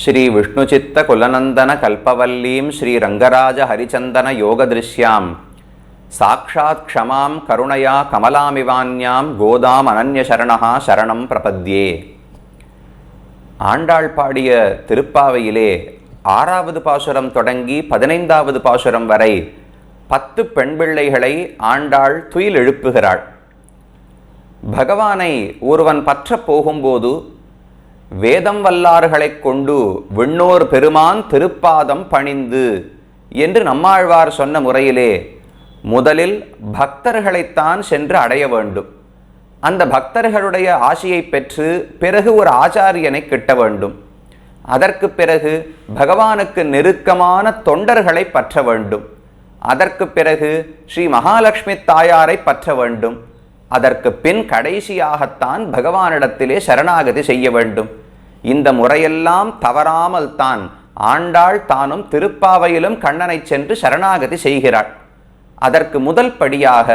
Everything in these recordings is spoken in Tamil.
ஸ்ரீ விஷ்ணுச்சித்த குலநந்தன கல்பவல்லீம் ஸ்ரீ ரங்கராஜ ஹரிச்சந்தன யோகதிருஷ்யாம் சாக்ஷாத் க்ஷமாம் கருணையா கமலாமிவான்யாம் கோதாம் அனன்யசரணா சரணம் பிரபத்யே. ஆண்டாள் பாடிய திருப்பாவையிலே ஆறாவது பாசுரம் தொடங்கி பதினைந்தாவது பாசுரம் வரை பத்து பெண் பிள்ளைகளை ஆண்டாள் துயில் எழுப்புகிறாள் பகவானை ஒருவன் பற்ற போகும்போது வேதம் வல்லார்களைக் கொண்டு விண்ணோர் பெருமான் திருப்பாதம் பணிந்து என்று நம்மாழ்வார் சொன்ன முறையிலே முதலில் பக்தர்களைத்தான் சென்று அடைய வேண்டும். அந்த பக்தர்களுடைய ஆசையை பெற்று பிறகு ஒரு ஆச்சாரியனை கிட்ட வேண்டும். அதற்கு பிறகு பகவானுக்கு நெருக்கமான தொண்டர்களை பற்ற வேண்டும். அதற்கு பிறகு ஸ்ரீ மகாலட்சுமி தாயாரை பற்ற வேண்டும். அதற்கு பின் கடைசியாகத்தான் பகவானிடத்திலே சரணாகதி செய்ய வேண்டும். இந்த முறையெல்லாம் தவறாமல் தான் ஆண்டாள் தானும் திருப்பாவையிலும் கண்ணனை சென்று சரணாகதி செய்கிறாள். அதற்கு முதல் படியாக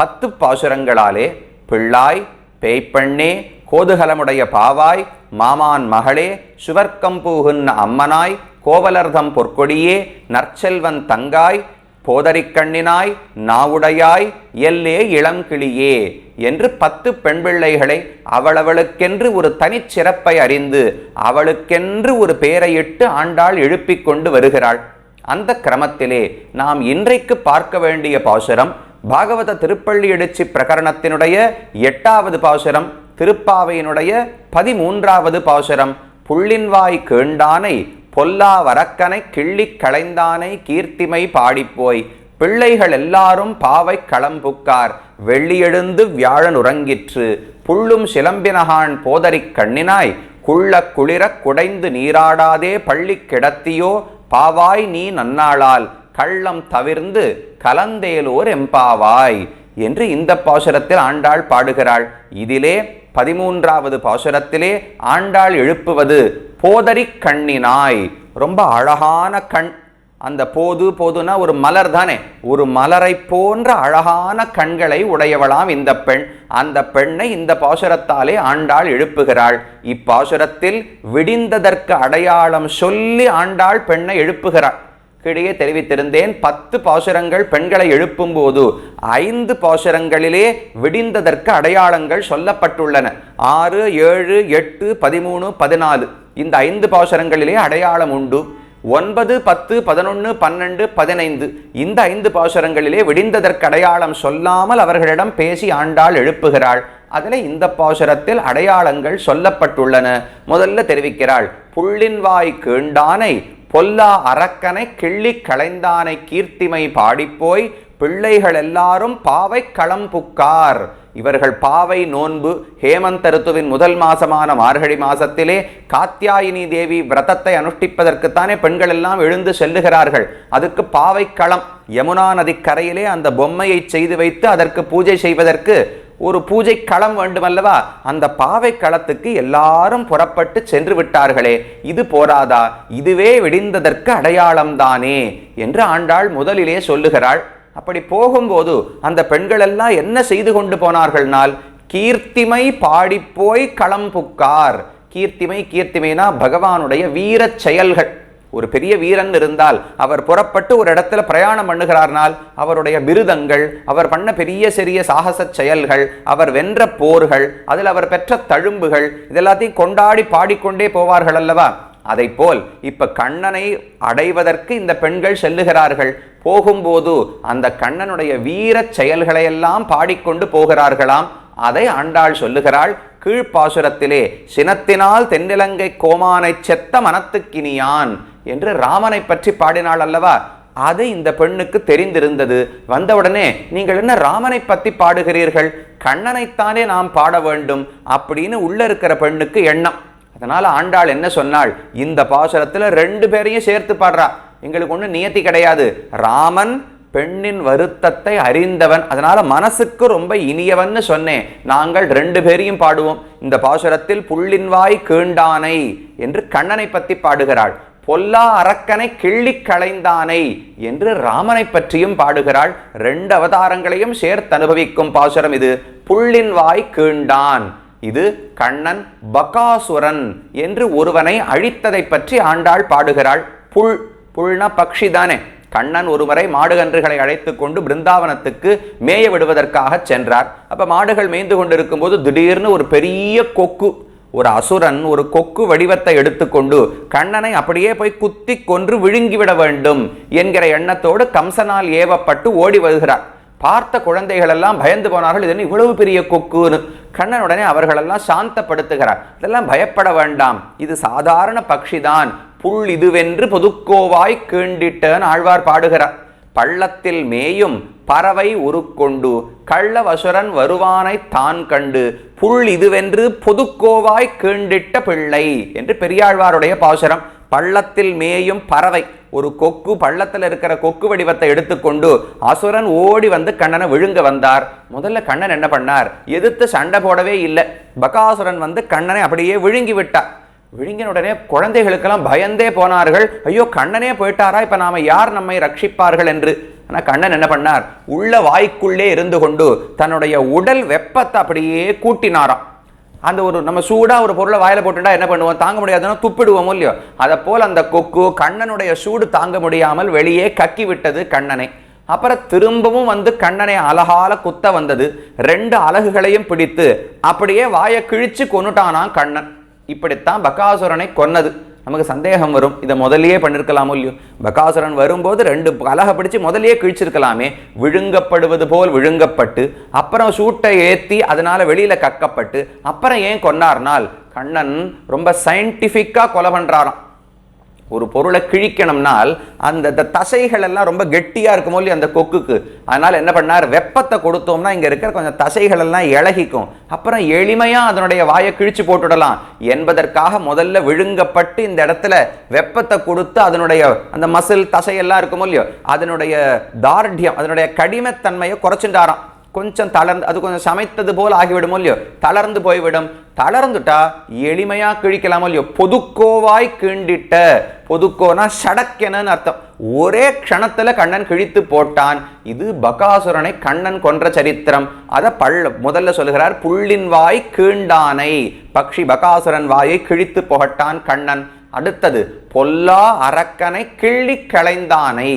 பத்து பாசுரங்களாலே பிள்ளாய் பேய்ப்பெண்ணே கோதுகலமுடைய பாவாய் மாமான் மகளே சுவர்க்கம் பூகுன்ன அம்மனாய் கோவலர்தம் பொற்கொடியே நற்செல்வன் தங்காய் போதரிக்கண்ணினாய் நாவுடையாய் எல்லே இளங்கிளியே என்று பத்து பெண் பிள்ளைகளை அவளவளுக்கென்று ஒரு தனிச்சிறப்பை அறிந்து அவளுக்கென்று ஒரு பெயரையிட்டு ஆண்டாள் எழுப்பிக் கொண்டு வருகிறாள். அந்த கிரமத்திலே நாம் இன்றைக்கு பார்க்க வேண்டிய பாசுரம் பாகவத திருப்பள்ளி எழுச்சி பிரகரணத்தினுடைய எட்டாவது பாசுரம் திருப்பாவையினுடைய பதிமூன்றாவது பாசுரம் புள்ளின்வாய் கேண்டானை பொல்லா வரக்கனை கிள்ளிக் களைந்தானை கீர்த்திமை பாடிப்போய். பிள்ளைகள் எல்லாரும் பாவை களம்புக்கார். வெள்ளியெழுந்து வியாழன் உறங்கிற்று புள்ளும் சிலம்பினகான் போதறிக் கண்ணினாய். குள்ள குளிரக் குடைந்து நீராடாதே பள்ளி கிடத்தியோ. பாவாய் நீ நன்னாளால். கள்ளம் தவிர்ந்து கலந்தேலோர் எம்பாவாய். என்று இந்த பாசுரத்தில் ஆண்டாள் பாடுகிறாள். இதிலே பதிமூன்றாவது பாசுரத்திலே ஆண்டாள் எழுப்புவது. போதரி கண்ணினாய். ரொம்ப அழகான கண். அந்த போது போதுனா ஒரு மலர் தானே. ஒரு மலரை போன்ற அழகான கண்களை உடையவளாம் இந்த பெண். அந்த பெண்ணை இந்த பாசுரத்தாலே ஆண்டாள் எழுப்புகிறாள். இப்பாசுரத்தில் விடிந்ததற்கு அடையாளம் சொல்லி ஆண்டாள் பெண்ணை எழுப்புகிறாள். கிடையே தெரிவித்திருந்தேன். பத்து பாசுரங்கள் பெண்களை எழுப்பும் போது ஐந்து பாசுரங்களிலே விடிந்ததற்கு அடையாளங்கள் சொல்லப்பட்டுள்ளன. ஆறு ஏழு எட்டு பதிமூணு பதினாலு. இந்த ஐந்து பாசுரங்களிலே அடையாளம் உண்டு. ஒன்பது பத்து பதினொன்று பன்னெண்டு பதினைந்து. இந்த ஐந்து பாசுரங்களிலே விடிந்ததற்கு அடையாளம் சொல்லாமல் அவர்களிடம் பேசி ஆண்டாள் எழுப்புகிறாள். அதில் இந்த பாசுரத்தில் அடையாளங்கள் சொல்லப்பட்டுள்ளன. முதல்ல தெரிவிக்கிறாள் புள்ளின்வாய் கேண்டானை பொல்லா அரக்கனை கிள்ளி களைந்தானை கீர்த்திமை பாடிப்போய் பிள்ளைகள் எல்லாரும் பாவை களம்புக்கார் இவர்கள் பாவை நோன்பு ஹேமந்த ருத்துவின் முதல் மாசமான மார்கழி மாசத்திலே காத்தியாயினி தேவி விரதத்தை அனுஷ்டிப்பதற்குத்தானே பெண்கள் எல்லாம் எழுந்து செல்லுகிறார்கள். அதுக்கு பாவை களம் யமுனா நதிக்கரையிலே அந்த பொம்மையை செய்து வைத்து அதற்கு பூஜை செய்வதற்கு ஒரு பூஜை களம் வேண்டுமல்லவா அந்த பாவை களத்துக்கு எல்லாரும் புறப்பட்டு சென்று விட்டார்களே இது போராதா? இதுவே விடிந்ததற்கு அடையாளம்தானே என்று ஆண்டாள் முதலிலே சொல்லுகிறாள். அப்படி போகும்போது அந்த பெண்கள் எல்லாம் என்ன செய்து கொண்டு போனார்கள்னால் கீர்த்திமை பாடிப்போய் களம்புக்கார் கீர்த்திமை கீர்த்திமைனா பகவானுடைய வீரச் செயல்கள். ஒரு பெரிய வீரன் இருந்தால் அவர் புறப்பட்டு ஒரு இடத்துல பிரயாணம் பண்ணுகிறார்னால் அவருடைய பிருதங்கள் அவர் பண்ண பெரிய சிறிய சாகச செயல்கள் அவர் வென்ற போர்கள் அதில் அவர் பெற்ற தழும்புகள் இதெல்லாத்தையும் கொண்டாடி பாடிக்கொண்டே போவார்கள் அல்லவா? அதை போல் இப்ப கண்ணனை அடைவதற்கு இந்த பெண்கள் செல்லுகிறார்கள். போகும்போது அந்த கண்ணனுடைய வீரச் செயல்களையெல்லாம் பாடிக்கொண்டு போகிறார்களாம். அதை ஆண்டாள் சொல்லுகிறாள் கீழ்ப்பாசுரத்திலே சினத்தினால் தென்னிலங்கை கோமானை செத்த மனத்துக்கினியான். என்று ராமனை பற்றி பாடினாள் அல்லவா? அது இந்த பெண்ணுக்கு தெரிந்திருந்தது. வந்தவுடனே நீங்கள் என்ன ராமனை பற்றி பாடுகிறீர்கள்? கண்ணனைத்தானே நாம் பாட வேண்டும். அப்படின்னு உள்ள இருக்கிற பெண்ணுக்கு எண்ணம். அதனால் ஆண்டாள் என்ன சொன்னாள்? இந்த பாசுரத்தில் ரெண்டு பேரையும் சேர்த்து பாடுறா. எங்களுக்கு ஒன்றும் நியத்தி கிடையாது. ராமன் பெண்ணின் வருத்தத்தை அறிந்தவன். அதனால் மனசுக்கு ரொம்ப இனியவன்னு சொன்னேன். நாங்கள் ரெண்டு பேரையும் பாடுவோம். இந்த பாசுரத்தில் புள்ளின்வாய் கீண்டானை என்று கண்ணனை பற்றி பாடுகிறாள். பொல்லா அரக்கனை கிள்ளி களைந்தானை என்று ராமனை பற்றியும் பாடுகிறாள். ரெண்டு அவதாரங்களையும் சேர்த்து அனுபவிக்கும் பாசுரம் இது. புள்ளின் வாய் கீண்டான். இது கண்ணன் பகாசுரன் என்று ஒருவனை அழித்ததை பற்றி ஆண்டாள் பாடுகிறாள். புல் புல்னா பக்ஷி தானே. கண்ணன் ஒருமுறை மாடுகன்றுகளை அழைத்து கொண்டு பிருந்தாவனத்துக்கு மேய விடுவதற்காக சென்றார். அப்ப மாடுகள் மேய்ந்து கொண்டிருக்கும் போது திடீர்னு ஒரு பெரிய கொக்கு ஒரு அசுரன் ஒரு கொக்கு வடிவத்தை எடுத்துக்கொண்டு கண்ணனை அப்படியே போய் குத்தி கொன்று விழுங்கிவிட வேண்டும் என்கிற எண்ணத்தோடு கம்சனால் ஏவப்பட்டு ஓடி வருகிறார். பார்த்த குழந்தைகள் எல்லாம் பயந்து போனார்கள் இது இவ்வளவு பெரிய கொக்குன்னு? கண்ணனுடனே அவர்களெல்லாம் சாந்தப்படுத்துகிறார். இதெல்லாம் பயப்பட வேண்டாம். இது சாதாரண பக்ஷிதான். புல் இதுவென்று பொதுக்கோவாய் கீண்டிட்டன்னு ஆழ்வார் பாடுகிறார். பள்ளத்தில் மேயும் பறவை உருக்கொண்டு கள்ளவசுரன் வருவானை தான் கண்டு புல் இதுவென்று பொதுக்கோவாய் கீண்டிட்ட பிள்ளை என்று பெரியாழ்வாருடைய பாசுரம். பள்ளத்தில் மேயும் பறவை ஒரு கொக்கு பள்ளத்தில் இருக்கிற கொக்கு வடிவத்தை எடுத்துக்கொண்டு அசுரன் ஓடி வந்து கண்ணனை விழுங்க வந்தார். முதல்ல கண்ணன் என்ன பண்ணார்? எதிர்த்து சண்டை போடவே இல்லை. பகாசுரன் வந்து கண்ணனை அப்படியே விழுங்கி விட்டார். விழுங்கின உடனே குழந்தைகளுக்கெல்லாம் பயந்தே போனார்கள். ஐயோ கண்ணனே போயிட்டாரா? இப்போ நாம யார் நம்மை ரட்சிப்பார்கள் என்று? ஆனால் கண்ணன் என்ன பண்ணார்? உள்ள வாய்க்குள்ளே இருந்து கொண்டு தன்னுடைய உடல் வெப்பத்தை அப்படியே கூட்டினாராம். அந்த ஒரு நம்ம சூடாக ஒரு பொருளை வாயில் போட்டுட்டா என்ன பண்ணுவோம்? தாங்க முடியாதுன்னா துப்பிடுவோம் இல்லையோ? அதை போல் அந்த கொக்கு கண்ணனுடைய சூடு தாங்க முடியாமல் வெளியே கக்கி விட்டது கண்ணனை. அப்புறம் திரும்பவும் வந்து கண்ணனை அழகால குத்த வந்தது. ரெண்டு அலகுகளையும் பிடித்து அப்படியே வாயை கிழிச்சு கொன்னுட்டானாம் கண்ணன். இப்படித்தான் பகாசுரனை கொன்னது. நமக்கு சந்தேகம் வரும் இதை முதலியே பண்ணிருக்கலாமோ இல்லையோ? பகாசுரன் வரும்போது ரெண்டு அலகை பிடிச்சு முதலியே கிழிச்சிருக்கலாமே. விழுங்கப்படுவது போல் விழுங்கப்பட்டு அப்புறம் சூட்டை ஏற்றி அதனால வெளியில கக்கப்பட்டு அப்புறம் ஏன் கொன்னார்னால் கண்ணன் ரொம்ப சயின்டிஃபிக்காக கொலை பண்ணுறாராம் ஒரு பொருளை கிழிக்கணும்னால் அந்த தசைகள் எல்லாம் ரொம்ப கெட்டியாக இருக்குமோ போது அந்த கொக்குக்கு. அதனால் என்ன பண்ணார்? வெப்பத்தை கொடுத்தோம்னா இங்கே இருக்கிற கொஞ்சம் தசைகள் எல்லாம் இழகிக்கும் அப்புறம் எளிமையாக அதனுடைய வாயை கிழிச்சு போட்டுடலாம். என்பதற்காக முதல்ல விழுங்கப்பட்டு இந்த இடத்துல வெப்பத்தை கொடுத்து அதனுடைய அந்த மசில் தசையெல்லாம் இருக்குமோ இல்லையோ அதனுடைய தார்டியம் அதனுடைய கடிமத்தன்மையை குறைச்சிட்டாராம். கொஞ்சம் தளர்ந்து அது கொஞ்சம் சமைத்தது போல் ஆகிவிடுமோ இல்லையோ? தளர்ந்து போய்விடும். தளர்ந்துட்டா எளிமையா கிழிக்கலாமோ இல்லையோ? பொதுக்கோவாய் கீண்டிட்ட. பொதுக்கோனா சடக்கெனன்னு அர்த்தம். ஒரே க்ஷணத்துல கண்ணன் கிழித்து போட்டான். இது பகாசுரனை கண்ணன் கொன்ற சரித்திரம். அத பள்ள முதல்ல சொல்லுகிறார் புள்ளின் வாய் கீண்டானை. பக்ஷி பகாசுரன் வாயை கிழித்து புகட்டான் கண்ணன். அடுத்தது பொல்லா அரக்கனை கிள்ளி களைந்தானை.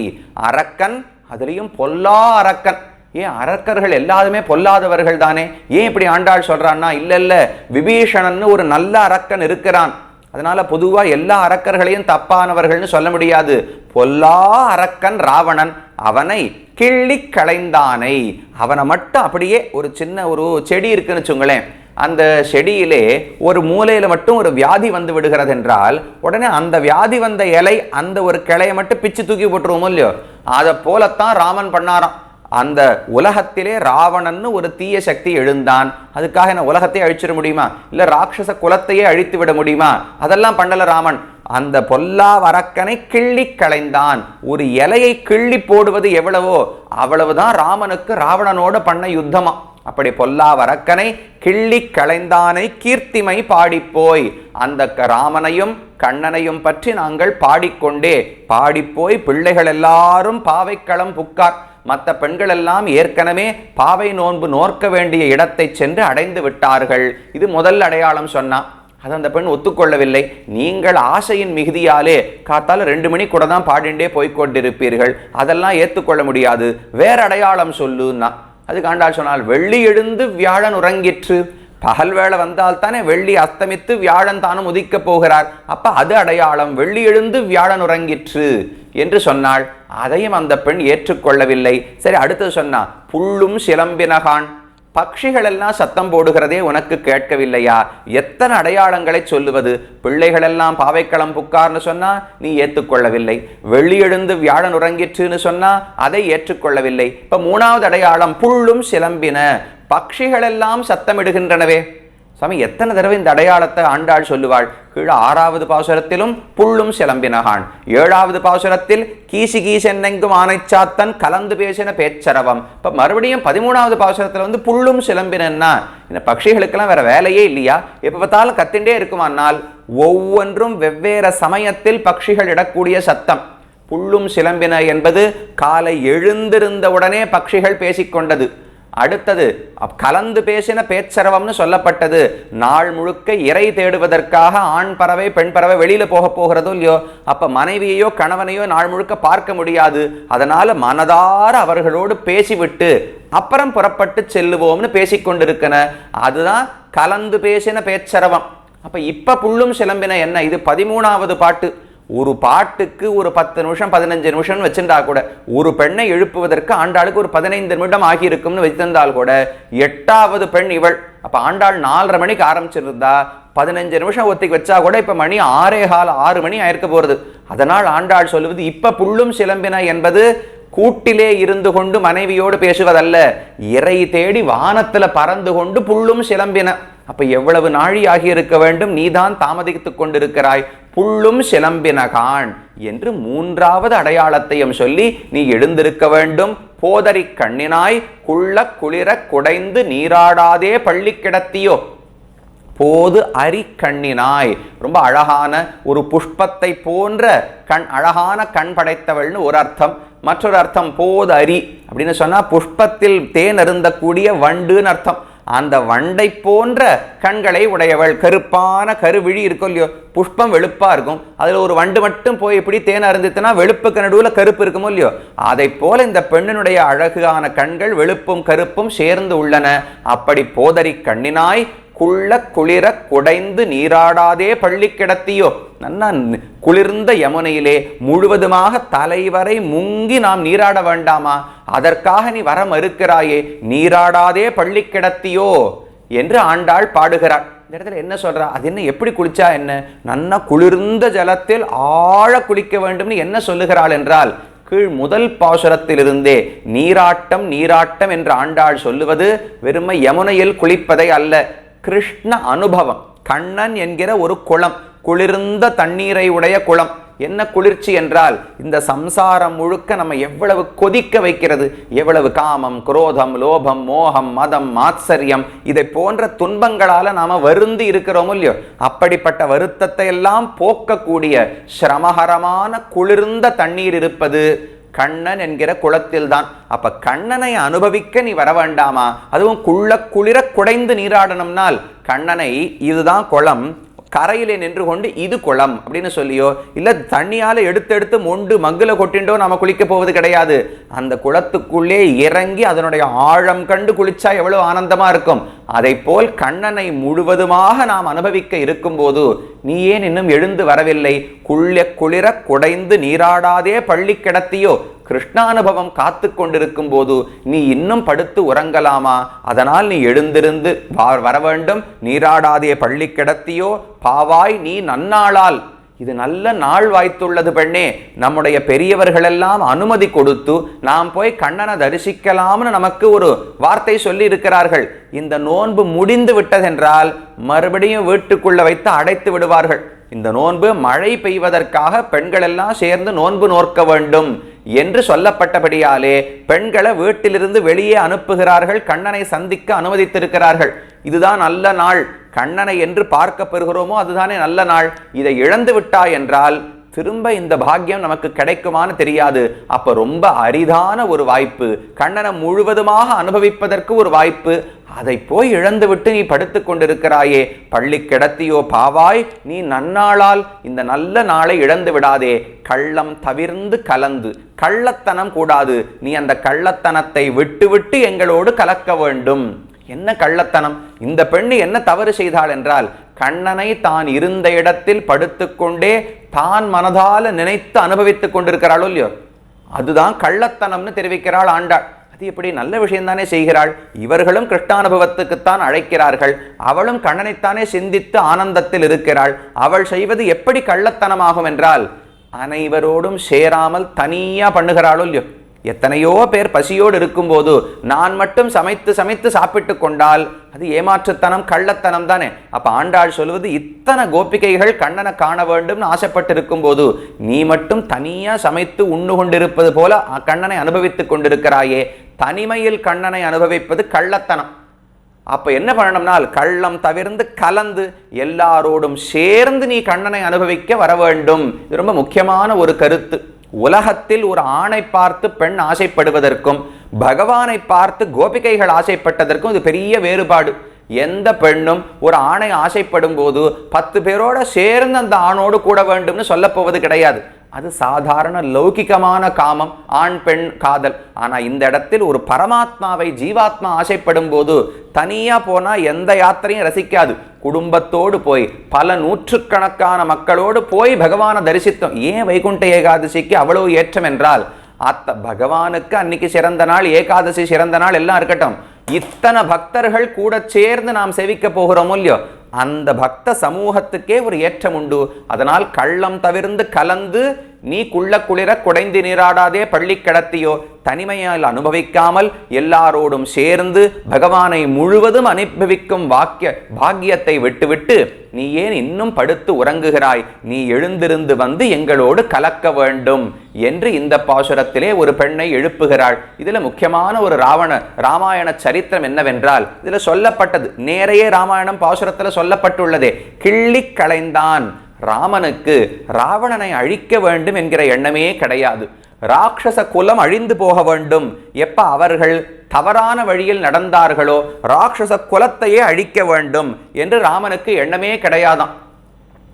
அரக்கன் அதுலேயும் பொல்லா அரக்கன். ஏன் அரக்கர்கள் எல்லாருமே பொல்லாதவர்கள் தானே? ஏன் இப்படி ஆண்டாள் சொல்றான்னா இல்ல இல்ல விபீஷணன்னு ஒரு நல்ல அரக்கன் இருக்கிறான். அதனால பொதுவா எல்லா அரக்கர்களையும் தப்பானவர்கள்னு சொல்ல முடியாது. பொல்லா அரக்கன் ராவணன். அவனை கிள்ளி களைந்தானை. அவனை மட்டும் அப்படியே ஒரு சின்ன ஒரு செடி இருக்குன்னு வச்சுங்களேன். அந்த செடியிலே ஒரு மூலையில மட்டும் ஒரு வியாதி வந்து விடுகிறது என்றால் உடனே அந்த வியாதி வந்த இலை அந்த ஒரு கிளையை மட்டும் பிச்சு தூக்கி போட்டுருவோமோ இல்லையோ? அதை போலத்தான் ராமன் பண்ணாராம். அந்த உலகத்திலே ராவணன்னு ஒரு தீய சக்தி எழுந்தான். அதுக்காக என்ன உலகத்தை அழிச்சிட முடியுமா? இல்லை ராட்சச குலத்தையே அழித்து விட முடியுமா? அதெல்லாம் பண்ணல ராமன். அந்த பொல்லா வரக்கனை கிள்ளி களைந்தான். ஒரு இலையை கிள்ளி போடுவது எவ்வளவோ அவ்வளவுதான் ராமனுக்கு ராவணனோட பண்ண யுத்தமா. அப்படி பொல்லா வரக்கனை கிள்ளி களைந்தானை கீர்த்திமை பாடிப்போய். அந்த க- ராமனையும் கண்ணனையும் பற்றி நாங்கள் பாடிக்கொண்டே. பாடிப்போய் பிள்ளைகள் எல்லாரும் பாவைக்களம் புக்கார். மற்ற பெண்கள் எல்லாம் ஏற்கனவே பாவை நோன்பு நோர்க்க வேண்டிய இடத்தை சென்று அடைந்து விட்டார்கள். இது முதல் அடையாளம் சொன்னா. அது அந்த பெண் ஒத்துக்கொள்ளவில்லை. நீங்கள் ஆசையின் மிகுதியாலே காத்தால ரெண்டு மணி கூட தான் பாடிண்டே போய்கொண்டிருப்பீர்கள் அதெல்லாம் ஏற்றுக்கொள்ள முடியாது. வேற அடையாளம் சொல்லுன்னா. அதுக்கு ஆண்டாள் சொன்னால் வெள்ளி எழுந்து வியாழன் உறங்கிற்று. பகல் வேளை வந்தால் தானே வெள்ளி அஸ்தமித்து வியாழன் தானும் உதிக்கப் போகிறார். அப்ப அது அடையாளம். வெள்ளி எழுந்து வியாழன் உறங்கிற்று. என்று சொன்னாள். அதையும் அந்த பெண் ஏற்றுக்கொள்ளவில்லை. சரி அடுத்தது சொன்னா புல்லும் சிலம்பினகான். பக்ஷிகளெல்லாம் எல்லாம் சத்தம் போடுகிறதே உனக்கு கேட்கவில்லையா? எத்தனை அடையாளங்களை சொல்லுவது? பிள்ளைகளெல்லாம் பாவைக்களம் புக்கார்னு சொன்னா நீ ஏற்றுக்கொள்ளவில்லை. வெள்ளி எழுந்து வியாழன் உறங்கிற்றுன்னு சொன்னா அதை ஏற்றுக்கொள்ளவில்லை. இப்ப மூணாவது அடையாளம் புல்லும் சிலம்பின. பக்ஷிகளெல்லாம் சத்தமிடுகின்றனவே. சாமி எத்தனை தடவை இந்த அடையாளத்தை ஆண்டாள் சொல்லுவாள்? கீழே ஆறாவது பாசுரத்திலும் புள்ளும் சிலம்பினகான். ஏழாவது பாசுரத்தில் கீசி கீசென்னெங்கும் ஆனைச்சாத்தன் கலந்து பேசின பேச்சரவம். இப்போ மறுபடியும் பதிமூணாவது பாசுரத்தில் வந்து புள்ளும் சிலம்பினன்னா? இந்த பட்சிகளுக்கெல்லாம் வேற வேலையே இல்லையா? எப்ப பார்த்தாலும் கத்திண்டே இருக்குமானால் ஒவ்வொன்றும் வெவ்வேறு சமயத்தில் பட்சிகள் இடக்கூடிய சத்தம். புள்ளும் சிலம்பின என்பது காலை எழுந்திருந்த உடனே பட்சிகள் பேசிக்கொண்டது. அடுத்தது அப்- கலந்து பேசின பேச்சரவம்னு சொல்லப்பட்டது நாள் முழுக்க இறை தேடுவதற்காக ஆண் பறவை பெண் பறவை வெளியில் போக போகிறதோ இல்லையோ அப்போ மனைவியையோ கணவனையோ நாள் முழுக்க பார்க்க முடியாது. அதனால் மனதார அவர்களோடு பேசிவிட்டு அப்புறம் புறப்பட்டு செல்லுவோம்னு பேசிக்கொண்டிருக்கன அதுதான் கலந்து பேசின பேச்சரவம். அப்போ இப்போ புல்லும் சிலம்பின என்ன? இது பதிமூணாவது பாட்டு. ஒரு பாட்டுக்கு ஒரு பத்து நிமிஷம் பதினஞ்சு நிமிஷம் வச்சிருந்தா கூட ஒரு பெண்ணை எழுப்புவதற்கு ஆண்டாளுக்கு ஒரு பதினைந்து நிமிடம் ஆகியிருக்கும்னு வச்சிருந்தால் கூட எட்டாவது பெண் இவள். அப்போ ஆண்டாள் நாலரை மணிக்கு ஆரம்பிச்சிருந்தா பதினஞ்சு நிமிஷம் ஒத்திக்கு வச்சா கூட இப்போ மணி ஆறே கால ஆறு மணி ஆயிருக்க போகிறது அதனால் ஆண்டாள் சொல்லுவது இப்போ புல்லும் சிலம்பின என்பது கூட்டிலே இருந்து கொண்டு மனைவியோடு பேசுவதல்ல. இறை தேடி வானத்தில் பறந்து கொண்டு புல்லும் சிலம்பின. அப்ப எவ்வளவு நாழி ஆகியிருக்க வேண்டும்? நீதான் தாமதித்துக் கொண்டிருக்கிறாய். புள்ளும் சிலம்பினகான் என்று மூன்றாவது அடையாளத்தையும் சொல்லி நீ எழுந்திருக்க வேண்டும். போதறி கண்ணினாய் குள்ள குளிர குடைந்து நீராடாதே பள்ளி கிடத்தியோ. போது அரி கண்ணினாய். ரொம்ப அழகான ஒரு புஷ்பத்தை போன்ற கண் அழகான கண் படைத்தவள்னு ஒரு அர்த்தம். மற்றொரு அர்த்தம் போது அரி அப்படின்னு சொன்னா புஷ்பத்தில் தேன் அருந்தக்கூடிய வண்டுன்னு அர்த்தம். அந்த வண்டை போன்ற கண்களை உடையவள். கருப்பான கருவிழி இருக்கும் இல்லையோ? புஷ்பம் வெளுப்பாக இருக்கும். அதில் ஒரு வண்டு மட்டும் போய் இப்படி தேன் அருந்துத்துனா வெளுப்புக்கு நடுவில் கருப்பு இருக்குமோ இல்லையோ? அதை போல இந்த பெண்ணினுடைய அழகான கண்கள் வெளுப்பும் கருப்பும் சேர்ந்து உள்ளன. அப்படி போதறி கண்ணினாய் குள்ள குளிர குடைந்து நீராடாதே பள்ளி கிடத்தியோ? நன்னா குளிர்ந்த யமுனையிலே முழுவதுமாக தலைவரை முங்கி நாம் நீராட வேண்டாமா? அதற்காக நீ வர மறுக்கிறாயே நீராடாதே பள்ளி கிடத்தியோ? என்று ஆண்டாள் பாடுகிறாள். இந்த இடத்துல என்ன சொல்றா? அது என்ன எப்படி குளிச்சா என்ன? நன்னா குளிர்ந்த ஜலத்தில் ஆழ குளிக்க வேண்டும்னு என்ன சொல்லுகிறாள் என்றால் கீழ் முதல் பாசுரத்திலிருந்தே நீராட்டம் நீராட்டம் என்று ஆண்டாள் சொல்லுவது வெறுமை யமுனையில் குளிப்பதை அல்ல. கிருஷ்ண அனுபவம். கண்ணன் என்கிற ஒரு குளம் குளிர்ந்த தண்ணீரை உடைய குளம். என்ன குளிர்ச்சி என்றால் இந்த சம்சாரம் முழுக்க நம்ம எவ்வளவு கொதிக்க வைக்கிறது? எவ்வளவு காமம் குரோதம் லோபம் மோகம் மதம் மாத்சரியம் இதை போன்ற துன்பங்களால நாம வருந்தி இருக்கிறோம் இல்லையோ? அப்படிப்பட்ட வருத்தத்தை எல்லாம் போக்கக்கூடிய சிரமகரமான குளிர்ந்த தண்ணீர் இருப்பது கண்ணன் என்கிற குளத்தில்தான். அப்ப கண்ணனை அனுபவிக்க நீ வர வேண்டாமா? அதுவும் குள்ள குளிர குடைந்து நீராடணும்னால் கண்ணனை இதுதான் குளம் கரையிலே நின்று கொண்டு இது குளம் அப்படின்னு சொல்லியோ இல்ல தண்ணியால எடுத்து எடுத்து மொண்டு மங்குல கொட்டிண்டோ நாம குளிக்க போவது கிடையாது. அந்த குளத்துக்குள்ளே இறங்கி அதனுடைய ஆழம் கண்டு குளிச்சா எவ்வளவு ஆனந்தமா இருக்கும். அதை போல் கண்ணனை முழுவதுமாக நாம் அனுபவிக்க இருக்கும்போது நீ ஏன் இன்னும் எழுந்து வரவில்லை. குள்ள குளிர குடைந்து நீராடாதே பள்ளி கிடத்தியோ கிருஷ்ணானுபவம் காத்து கொண்டிருக்கும் போது நீ இன்னும் படுத்து உறங்கலாமா? அதனால் நீ எழுந்திருந்து வர வேண்டும். நீராடாதே பள்ளி கிடத்தியோ பாவாய் நீ நன்னாளால். இது நல்ல நாள் வாய்த்துள்ளது பெண்ணே. நம்முடைய பெரியவர்களெல்லாம் அனுமதி கொடுத்து நாம் போய் கண்ணனை தரிசிக்கலாம்னு நமக்கு ஒரு வார்த்தை சொல்லி இருக்கிறார்கள் இந்த நோன்பு முடிந்து விட்டதென்றால் மறுபடியும் வீட்டுக்குள்ள வைத்து அடைத்து விடுவார்கள். இந்த நோன்பு மழை பெய்வதற்காக பெண்கள் எல்லாம் சேர்ந்து நோன்பு நோக்க வேண்டும் என்று சொல்லப்பட்டபடியாலே பெண்களை வீட்டிலிருந்து வெளியே அனுப்புகிறார்கள் கண்ணனை சந்திக்க அனுமதித்திருக்கிறார்கள். இதுதான் நல்ல நாள். கண்ணனை என்று பார்க்க பெறுகிறோமோ அதுதானே நல்ல நாள். இதை இழந்து விட்டாய் என்றால் திரும்ப இந்த பாக்கியம் நமக்கு கிடைக்குமான்னு தெரியாது. அப்ப ரொம்ப அரிதான ஒரு வாய்ப்பு. கண்ணனை முழுவதுமாக அனுபவிப்பதற்கு ஒரு வாய்ப்பு. அதை போய் இழந்துவிட்டு நீ படுத்து கொண்டிருக்கிறாயே. பள்ளி கிடத்தியோ பாவாய் நீ நன்னாளால் இந்த நல்ல நாளை இழந்து விடாதே. கள்ளம் தவிர்ந்து கலந்து. கள்ளத்தனம் கூடாது. நீ அந்த கள்ளத்தனத்தை விட்டு விட்டு எங்களோடு கலக்க வேண்டும். என்ன கள்ளத்தனம்? இந்த பெண்ணு என்ன தவறு செய்தாள் என்றால் கண்ணனை தான் இருந்த இடத்தில் படுத்துக்கொண்டே தான் மனதால நினைத்து அனுபவித்துக் கொண்டிருக்கிறாளோ இல்லையோ? அதுதான் கள்ளத்தனம்னு தெரிவிக்கிறாள் ஆண்டாள். அது எப்படி நல்ல விஷயம்தானே செய்கிறாள்? இவர்களும் கிருஷ்ணானுபவத்துக்குத்தான் அழைக்கிறார்கள். அவளும் கண்ணனைத்தானே சிந்தித்து ஆனந்தத்தில் இருக்கிறாள். அவள் செய்வது எப்படி கள்ளத்தனமாகும் என்றால் அனைவரோடும் சேராமல் தனியா பண்ணுகிறாளோ இல்லையோ? எத்தனையோ பேர் பசியோடு இருக்கும்போது நான் மட்டும் சமைத்து சமைத்து சாப்பிட்டு கொண்டால் அது ஏமாற்றுத்தனம் கள்ளத்தனம் தானே. அப்போ ஆண்டாள் சொல்வது இத்தனை கோபிகைகள் கண்ணனை காண வேண்டும்னு ஆசைப்பட்டிருக்கும் போது நீ மட்டும் தனியாக சமைத்து உண்ணு கொண்டிருப்பது போல கண்ணனை அனுபவித்துக் கொண்டிருக்கிறாயே. தனிமையில் கண்ணனை அனுபவிப்பது கள்ளத்தனம். அப்போ என்ன பண்ணணும்னால் கள்ளம் தவிர்ந்து கலந்து எல்லாரோடும் சேர்ந்து நீ கண்ணனை அனுபவிக்க வர வேண்டும். இது ரொம்ப முக்கியமான ஒரு கருத்து. உலகத்தில் ஒரு ஆணை பார்த்து பெண் ஆசைப்படுவதற்கும் பகவானை பார்த்து கோபிகைகள் ஆசைப்பட்டதற்கும் இது பெரிய வேறுபாடு. எந்த பெண்ணும் ஒரு ஆணை ஆசைப்படும் போது பத்து பேரோட சேர்ந்து அந்த ஆணோடு கூட வேண்டும்னு சொல்லப்போவது கிடையாது. அது சாதாரண லௌகிகமான காமம் ஆண் பெண் காதல். ஆனால் இந்த இடத்தில் ஒரு பரமாத்மாவை ஜீவாத்மா ஆசைப்படும் போது தனியாக போனால் எந்த யாத்திரையும் ரசிக்காது. குடும்பத்தோடு போய் பல நூற்றுக்கணக்கான மக்களோடு போய் பகவானை தரிசித்தோம். ஏன் வைகுண்ட ஏகாதசிக்கு அவ்வளவு ஏற்றம் என்றால் அத்த பகவானுக்கு அன்னைக்கு சிறந்த நாள் ஏகாதசி சிறந்த நாள் எல்லாம் இருக்கட்டும். இத்தனை பக்தர்கள் கூட சேர்ந்து நாம் செவிக்க போகிறோமோ இல்லையோ? அந்த பக்த சமூகத்துக்கே ஒரு ஏற்றம் உண்டு. அதனால் கள்ளம் தவிர்ந்து கலந்து நீ குள்ள குளிர குடைந்து நீராடாதே பள்ளி கடத்தியோ தனிமையால் அனுபவிக்காமல் எல்லாரோடும் சேர்ந்து பகவானை முழுவதும் அனுபவிக்கும் வாக்கிய பாக்கியத்தை விட்டுவிட்டு நீ ஏன் இன்னும் படுத்து உறங்குகிறாய்? நீ எழுந்திருந்து வந்து எங்களோடு கலக்க வேண்டும் என்று இந்த பாசுரத்திலே ஒரு பெண்ணை எழுப்புகிறாள். இதுல முக்கியமான ஒரு ராவண ராமாயண சரித்திரம் என்னவென்றால் இதுல சொல்லப்பட்டது நேரையே ராமாயணம் பாசுரத்துல சொல்லப்பட்டுள்ளதே கிள்ளி களைந்தான். ராமனுக்கு ராவணனை அழிக்க வேண்டும் என்கிற எண்ணமே கிடையாது. ராட்சச குலம் அழிந்து போக வேண்டும். எப்ப அவர்கள் தவறான வழியில் நடந்தார்களோ ராட்சச குலத்தையே அழிக்க வேண்டும் என்று ராமனுக்கு எண்ணமே கிடையாதாம்.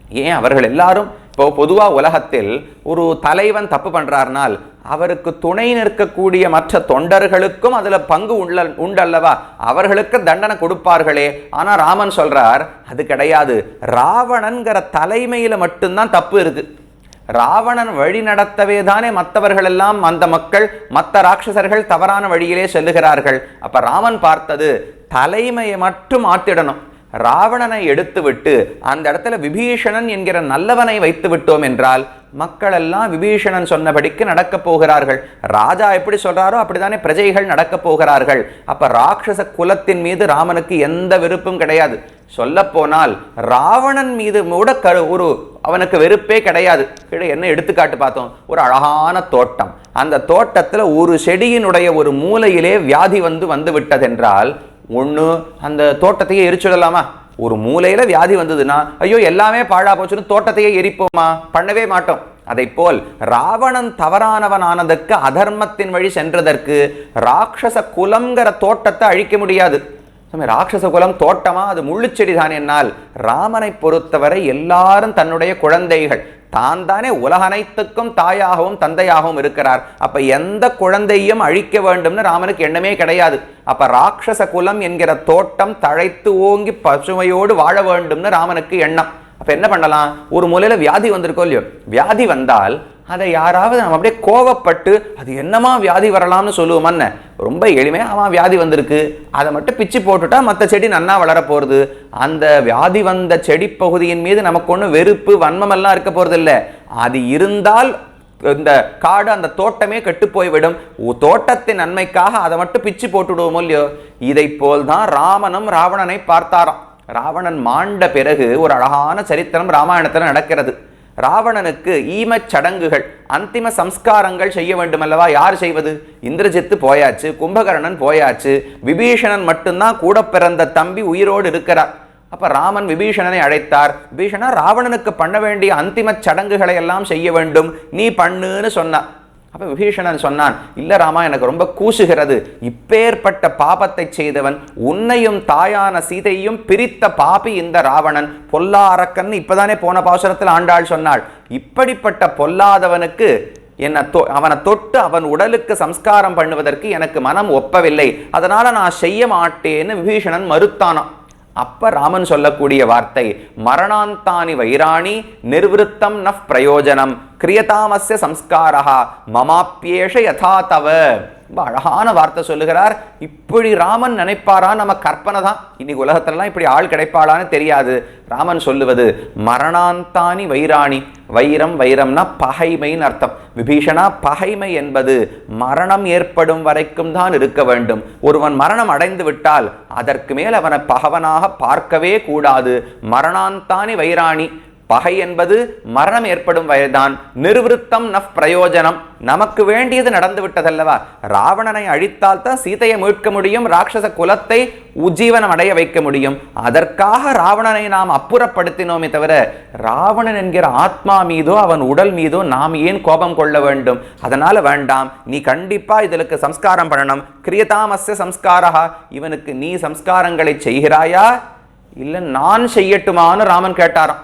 ஏன்? அவர்கள் எல்லாரும் இப்போ பொதுவாக உலகத்தில் ஒரு தலைவன் தப்பு பண்ணுறாருனால் அவருக்கு துணை நிற்கக்கூடிய மற்ற தொண்டர்களுக்கும் அதுல பங்கு உள்ள உண்டல்லவா? அவர்களுக்கு தண்டனை கொடுப்பார்களே. ஆனா ராமன் சொல்றார் அது கிடையாது. ராவணன்கிற தலைமையில மட்டும்தான் தப்பு இருக்கு. ராவணன் வழி நடத்தவே தானே மற்றவர்கள் எல்லாம் அந்த மக்கள் மற்ற ராட்சசர்கள் தவறான வழியிலே செல்லுகிறார்கள். அப்ப ராமன் பார்த்தது தலைமையை மட்டும் மாற்றிடணும் ராவணனை எடுத்துவிட்டு அந்த இடத்துல விபீஷணன் என்கிற நல்லவனை வைத்து விட்டோம் என்றால் மக்கள் எல்லாம் விபீஷணன் சொன்னபடிக்கு நடக்கப் போகிறார்கள். ராஜா எப்படி சொல்றாரோ அப்படித்தானே பிரஜைகள் நடக்கப் போகிறார்கள். அப்ப ராட்சச குலத்தின் மீது ராமனுக்கு எந்த வெறுப்பும் கிடையாது. சொல்ல போனால் ராவணன் மீது கூட கரு ஒரு அவனுக்கு வெறுப்பே கிடையாது. கீழே என்ன எடுத்துக்காட்டு பார்த்தோம்? ஒரு அழகான தோட்டம். அந்த தோட்டத்தில் ஒரு செடியினுடைய ஒரு மூலையிலே வியாதி வந்து வந்து விட்டதென்றால் ஒன்று அந்த தோட்டத்தையே எரிச்சுடலாமா? ஒரு மூலையில வியாதி வந்ததுன்னா ஐயோ எல்லாமே பாழா போச்சுன்னு தோட்டத்தையே எரிப்போமா? பண்ணவே மாட்டோம். அதை போல் ராவணன் தவறானவன் ஆனதற்கு அதர்மத்தின் வழி சென்றதற்கு ராட்சச குலம்ங்கிற தோட்டத்தை அழிக்க முடியாது. ராட்சச குலம் தோட்டமா? அது முள்ளுச்செடி தான் என்னால். ராமனை பொறுத்தவரை எல்லாரும் தன்னுடைய குழந்தைகள். தான் தானே உலக அனைத்துக்கும் தாயாகவும் தந்தையாகவும் இருக்கிறார். அப்ப எந்த குழந்தையும் அழிக்க வேண்டும்னு ராமனுக்கு எண்ணமே கிடையாது. அப்ப ராட்சச குலம் என்கிற தோட்டம் தழைத்து ஓங்கி பசுமையோடு வாழ வேண்டும்னு ராமனுக்கு எண்ணம். அப்ப என்ன பண்ணலாம்? ஒரு மூலையில வியாதி வந்திருக்கோ இல்லையோ? வியாதி வந்தால் அதை யாராவது நம்ம அப்படியே கோவப்பட்டு அது என்னமா வியாதி வரலாம்னு சொல்லுவோமன்னு ரொம்ப எளிமையாக அவன் வியாதி வந்திருக்கு. அதை மட்டும் பிச்சு போட்டுட்டா மற்ற செடி நன்னா வளர அந்த வியாதி வந்த செடி பகுதியின் மீது நமக்கு ஒன்றும் வெறுப்பு வன்மமெல்லாம் இருக்க போகிறது இல்லை. அது இருந்தால் இந்த காடு அந்த தோட்டமே கெட்டு போய்விடும். உ- தோட்டத்தின் நன்மைக்காக அதை மட்டும் பிச்சு போட்டுடுவோமோ இல்லையோ? இதை போல்தான் ராமனும் ராவணனை பார்த்தாராம். ராவணன் மாண்ட பிறகு ஒரு அழகான சரித்திரம் ராமாயணத்தில் நடக்கிறது. ராவணனுக்கு ஈமச் சடங்குகள் அந்திம சம்ஸ்காரங்கள் செய்ய வேண்டுமல்லவா? யார் செய்வது? இந்திரஜித்து போயாச்சு கும்பகர்ணன் போயாச்சு விபீஷணன் மட்டும்தான் கூட பிறந்த தம்பி உயிரோடு இருக்கிறார். அப்ப ராமன் விபீஷணனை அழைத்தார். விபீஷணா ராவணனுக்கு பண்ண வேண்டிய அந்திம சடங்குகளை எல்லாம் செய்ய வேண்டும். நீ பண்ணுன்னு சொன்னார் அப்போ விபீஷணன் சொன்னான் இல்லை ராமா எனக்கு ரொம்ப கூசுகிறது. இப்பேற்பட்ட பாபத்தை செய்தவன் உன்னையும் தாயான சீதையும் பிரித்த பாபி இந்த ராவணன். பொல்லா அரக்கன் இப்போதானே போன பாசுரத்தில் ஆண்டாள் சொன்னாள். இப்படிப்பட்ட பொல்லாதவனுக்கு என்னை தொ அவனை தொட்டு அவன் உடலுக்கு சம்ஸ்காரம் பண்ணுவதற்கு எனக்கு மனம் ஒப்பவில்லை. அதனால் நான் செய்ய மாட்டேன்னு விபீஷணன் மறுத்தானான் அப்ப ராமன் சொல்லக்கூடிய வார்த்தை மரணாந்தானி வைராணி நிர்வத்தம் நஃப் பிரயோஜனம் கிரியதாமஸ்ய சம்ஸ்காரா மமாப்பியேஷ யதா தவ. ரொம்ப அழகான வார்த்தை சொல்லுகிறார். இப்படி ராமன் நினைப்பாரா? நம்ம கற்பனை தான். இன்னைக்கு உலகத்திலலாம் இப்படி ஆள் கிடைப்பாளான்னு தெரியாது. ராமன் சொல்லுவது மரணாந்தானி வைராணி. வைரம் வைரம்னா பகைமைன்னு அர்த்தம். விபீஷணா பகைமை என்பது மரணம் ஏற்படும் வரைக்கும் தான் இருக்க வேண்டும். ஒருவன் மரணம் அடைந்து விட்டால் அதற்கு மேல் அவனை பகவனாக பார்க்கவே கூடாது. மரணாந்தானி வைராணி. பகை என்பது மரணம் ஏற்படும் வயதுதான். நிர்வருத்தம் நஃப் பிரயோஜனம். நமக்கு வேண்டியது நடந்து விட்டதல்லவா ராவணனை அழித்தால் தான் சீதையை மீட்க முடியும் ராட்சச குலத்தை உஜ்ஜீவனம் அடைய வைக்க முடியும். அதற்காக ராவணனை நாம் அப்புறப்படுத்தினோமே தவிர ராவணன் என்கிற ஆத்மா மீதோ அவன் உடல் மீதோ நாம் ஏன் கோபம் கொள்ள வேண்டும்? அதனால வேண்டாம். நீ கண்டிப்பா இதற்கு சம்ஸ்காரம் பண்ணணும். கிரியதாமஸ்ய சம்ஸ்காரா இவனுக்கு நீ சம்ஸ்காரங்களை செய்கிறாயா? இல்லை நான் செய்யட்டுமான்னு ராமன் கேட்டாராம்.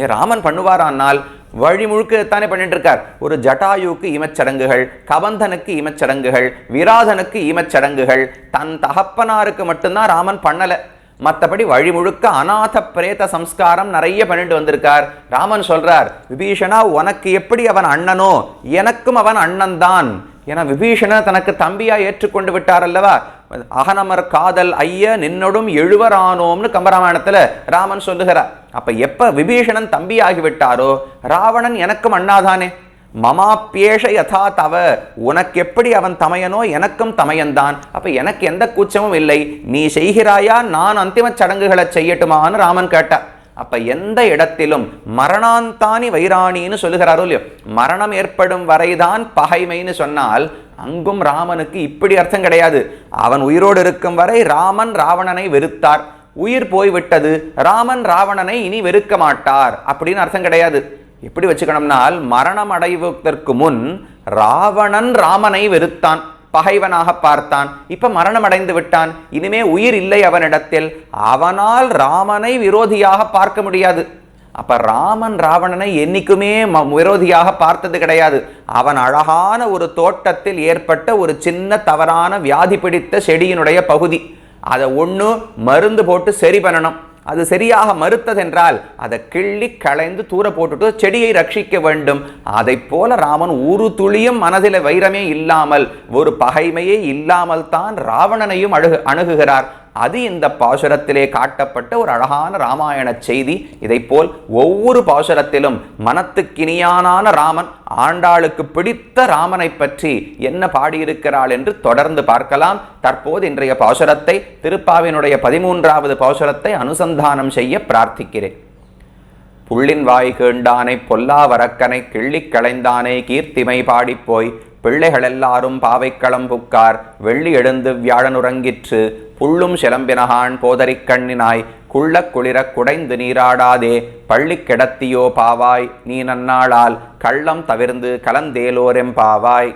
ஏ ராமன் பண்ணுவாரானால் வழி முழுக்க தானே பண்ணிட்டு இருக்கார் ஒரு ஜட்டாயுக்கு இமச்சடங்குகள் கபந்தனுக்கு இமச்சடங்குகள் விராதனுக்கு இமச்சடங்குகள் தன் தகப்பனாருக்கு மட்டும்தான் ராமன் பண்ணலை. மற்றபடி வழி முழுக்க அநாத பிரேத சம்ஸ்காரம் நிறைய பண்ணிட்டு வந்திருக்கார். ராமன் சொல்றார் விபீஷனா உனக்கு எப்படி அவன் அண்ணனோ? எனக்கும் அவன் அண்ணன் தான் ஏன்னா விபீஷண தனக்கு தம்பியா ஏற்றுக்கொண்டு விட்டார் அல்லவா? அகனமர் காதல் ஐய நின்னொடும் எழுவரானோம்னு கம்பராமாயணத்தில் ராமன் சொல்லுகிறார். அப்போ எப்போ விபீஷணன் தம்பியாகி விட்டாரோ ராவணன் எனக்கும் அண்ணாதானே. மமாப்பேஷ யதா தவ உனக்கு எப்படி அவன் தமையனோ எனக்கும் தமையன்தான். அப்போ எனக்கு எந்த கூச்சமும் இல்லை. நீ செய்கிறாயா? நான் அந்திம சடங்குகளை செய்யட்டுமான்னு ராமன் கேட்டார். அப்போ எந்த இடத்திலும் மரணாந்தானி வைராணின்னு சொல்லுகிறாரோ இல்லையோ மரணம் ஏற்படும் வரைதான் பகைமைன்னு சொன்னால் அங்கும் ராமனுக்கு இப்படி அர்த்தம் கிடையாது. அவன் உயிரோடு இருக்கும் வரை ராமன் ராவணனை வெறுத்தார். உயிர் போய்விட்டது ராமன் ராவணனை இனி வெறுக்க மாட்டார் அப்படின்னு அர்த்தம் கிடையாது. எப்படி வச்சுக்கணும்னால் மரணம் அடைவதற்கு முன் ராவணன் ராமனை வெறுத்தான். பகைவனாக பார்த்தான். இப்ப மரணம் அடைந்து விட்டான். இனிமே உயிர் இல்லை அவனிடத்தில். அவனால் ராமனை விரோதியாக பார்க்க முடியாது. அப்ப ராமன் ராவணனை என்னைக்குமே விரோதியாக பார்த்தது கிடையாது. அவன் அழகான ஒரு தோட்டத்தில் ஏற்பட்ட ஒரு சின்ன தவறான வியாதி பிடித்த செடியினுடைய பகுதி. அதை ஒண்ணு மருந்து போட்டு சரி பண்ணணும். அது சரியாக மறுத்ததென்றால் அதை கிள்ளி களைந்து தூர போட்டுட்டு செடியை ரட்சிக்க வேண்டும். அதைப் போல ராமன் ஒரு துளியும் மனதில் வைரமே இல்லாமல் ஒரு பகைமையே இல்லாமல் தான் ராவணனையும் அணுகு அணுகுகிறார். அது இந்த பாசுரத்திலே காட்டப்பட்ட ஒரு அழகான ராமாயண செய்தி. இதை போல் ஒவ்வொரு பாசுரத்திலும் மனத்துக்கினியானான ராமன் ஆண்டாளுக்கு பிடித்த ராமனை பற்றி என்ன பாடியிருக்கிறாள் என்று தொடர்ந்து பார்க்கலாம். தற்போது இன்றைய பாசுரத்தை திருப்பாவினுடைய பதிமூன்றாவது பாசுரத்தை அனுசந்தானம் செய்ய பிரார்த்திக்கிறேன். புள்ளின் வாய் கேண்டானை பொல்லா வரக்கனை கிள்ளிக் களைந்தானே கீர்த்திமை பாடிப்போய் பிள்ளைகளெல்லாரும் பாவைக்களம் புக்கார் வெள்ளி எழுந்து வியாழனுறங்கிற்று. புள்ளும் சிலம்பினகான் போதரிக் கண்ணினாய். குள்ளக் குளிரக் குடைந்து நீராடாதே. பள்ளிக் கிடத்தியோ பாவாய் நீ நன்னாளால். கள்ளம் தவிர்ந்து கலந்தேலோரெம் பாவாய்.